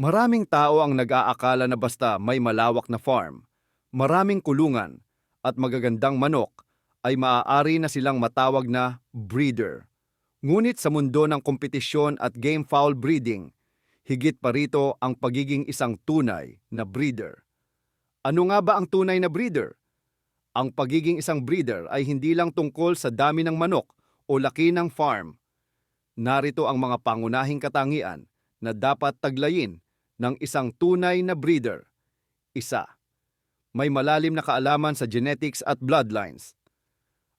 Maraming tao ang nag-aakala na basta may malawak na farm, maraming kulungan, at magagandang manok ay maaari na silang matawag na breeder. Ngunit sa mundo ng kompetisyon at game fowl breeding, higit pa rito ang pagiging isang tunay na breeder. Ano nga ba ang tunay na breeder? Ang pagiging isang breeder ay hindi lang tungkol sa dami ng manok o laki ng farm. Narito ang mga pangunahing katangian na dapat taglayin ng isang tunay na breeder. Isa, may malalim na kaalaman sa genetics at bloodlines.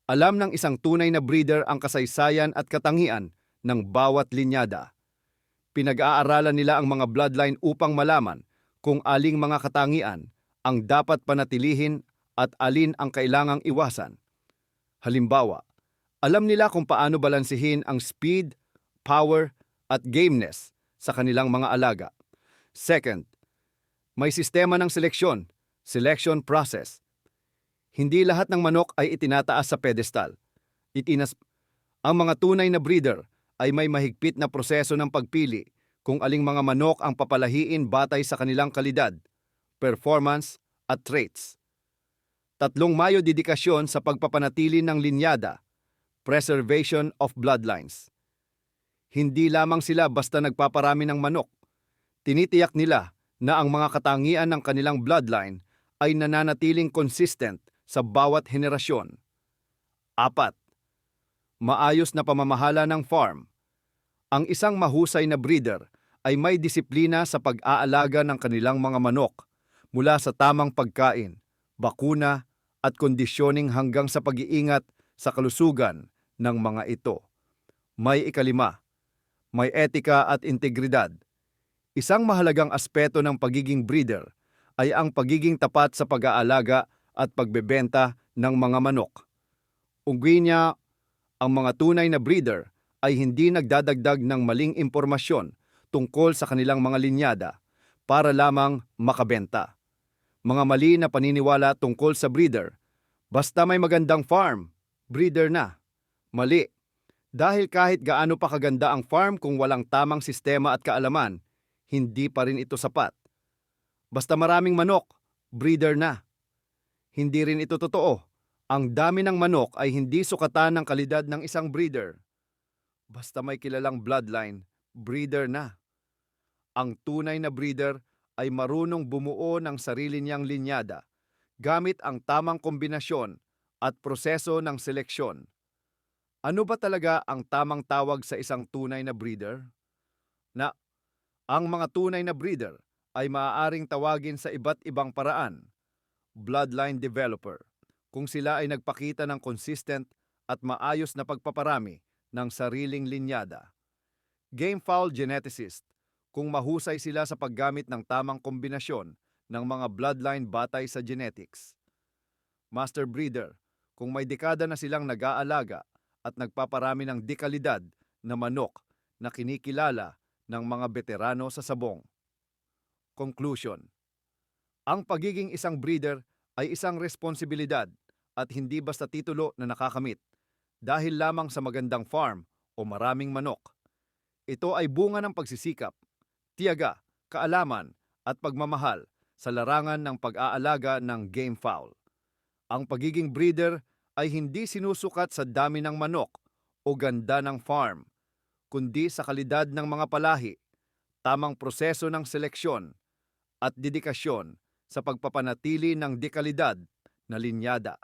Alam ng isang tunay na breeder ang kasaysayan at katangian ng bawat linyada. Pinag-aaralan nila ang mga bloodline upang malaman kung aling mga katangian ang dapat panatilihin at alin ang kailangang iwasan. Halimbawa, alam nila kung paano balansehin ang speed, power, at gameness sa kanilang mga alaga. Second, may sistema ng seleksyon, selection process. Hindi lahat ng manok ay itinataas sa pedestal. Itinas ang mga tunay na breeder ay may mahigpit na proseso ng pagpili kung aling mga manok ang papalahiin batay sa kanilang kalidad, performance, at traits. Tatlong mayo dedikasyon sa pagpapanatili ng linyada, preservation of bloodlines. Hindi lamang sila basta nagpaparami ng manok. Tinitiyak nila na ang mga katangian ng kanilang bloodline ay nananatiling consistent sa bawat henerasyon. Apat, maayos na pamamahala ng farm. Ang isang mahusay na breeder ay may disiplina sa pag-aalaga ng kanilang mga manok mula sa tamang pagkain, bakuna at kondisyoning hanggang sa pag-iingat sa kalusugan ng mga ito. May ikalima, may etika at integridad. Isang mahalagang aspeto ng pagiging breeder ay ang pagiging tapat sa pag-aalaga at pagbebenta ng mga manok. Ungwi niya, ang mga tunay na breeder ay hindi nagdadagdag ng maling impormasyon tungkol sa kanilang mga linyada para lamang makabenta. Mga mali na paniniwala tungkol sa breeder. Basta may magandang farm, breeder na. Mali. Dahil kahit gaano pa kaganda ang farm kung walang tamang sistema at kaalaman, hindi pa rin ito sapat. Basta maraming manok, breeder na. Hindi rin ito totoo. Ang dami ng manok ay hindi sukatan ng kalidad ng isang breeder. Basta may kilalang bloodline, breeder na. Ang tunay na breeder ay marunong bumuo ng sarili niyang linyada gamit ang tamang kombinasyon at proseso ng seleksyon. Ano ba talaga ang tamang tawag sa isang tunay na breeder? Na ang mga tunay na breeder ay maaaring tawagin sa iba't ibang paraan. Bloodline developer, kung sila ay nagpakita ng consistent at maayos na pagpaparami ng sariling linyada. Game fowl geneticist, kung mahusay sila sa paggamit ng tamang kombinasyon ng mga bloodline batay sa genetics. Master breeder, kung may dekada na silang nag-aalaga at nagpaparami ng dekalidad na manok na kinikilala ng mga veterano sa sabong. Conclusion Ang pagiging isang breeder ay isang responsibilidad at hindi basta titulo na nakakamit dahil lamang sa magandang farm o maraming manok. Ito ay bunga ng pagsisikap, tiyaga, kaalaman at pagmamahal sa larangan ng pag-aalaga ng game fowl. Ang pagiging breeder ay hindi sinusukat sa dami ng manok o ganda ng farm, kundi sa kalidad ng mga palahi, tamang proseso ng seleksyon, at dedikasyon sa pagpapanatili ng dekalidad na linyada.